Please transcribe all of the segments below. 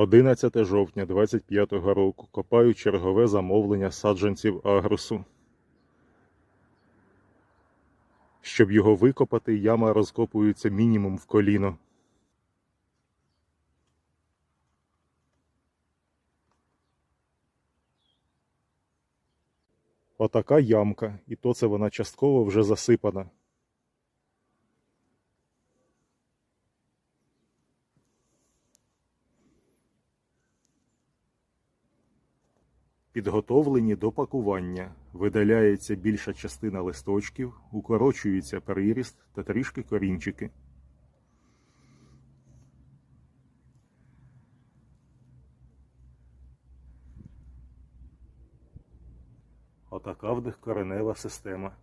11 жовтня 25 року копаю чергове замовлення саджанців агрусу. Щоб його викопати, яма розкопується мінімум в коліно. Отака ямка, і то це вона частково вже засипана. Підготовлені до пакування. Видаляється більша частина листочків, укорочується приріст та трішки корінчики. Отака в них коренева система.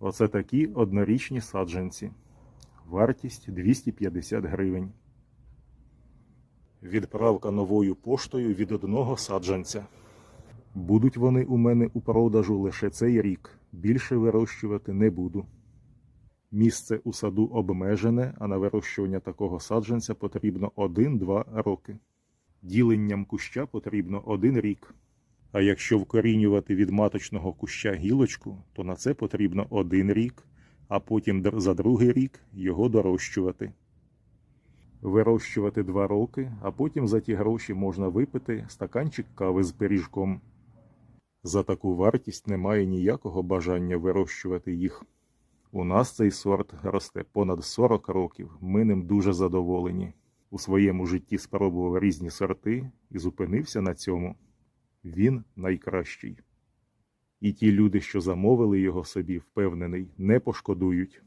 Оце такі однорічні саджанці. Вартість 250 гривень. Відправка новою поштою від одного саджанця. Будуть вони у мене у продажу лише цей рік. Більше вирощувати не буду. Місце у саду обмежене, а на вирощування такого саджанця потрібно 1-2 роки. Діленням куща потрібно один рік. А якщо вкорінювати від маточного куща гілочку, то на це потрібно один рік, а потім за другий рік його дорощувати. Вирощувати два роки, а потім за ті гроші можна випити стаканчик кави з пиріжком. За таку вартість немає ніякого бажання вирощувати їх. У нас цей сорт росте понад 40 років. Ми ним дуже задоволені. У своєму житті спробував різні сорти і зупинився на цьому. Він найкращий. І ті люди, що замовили його собі, впевнений, не пошкодують.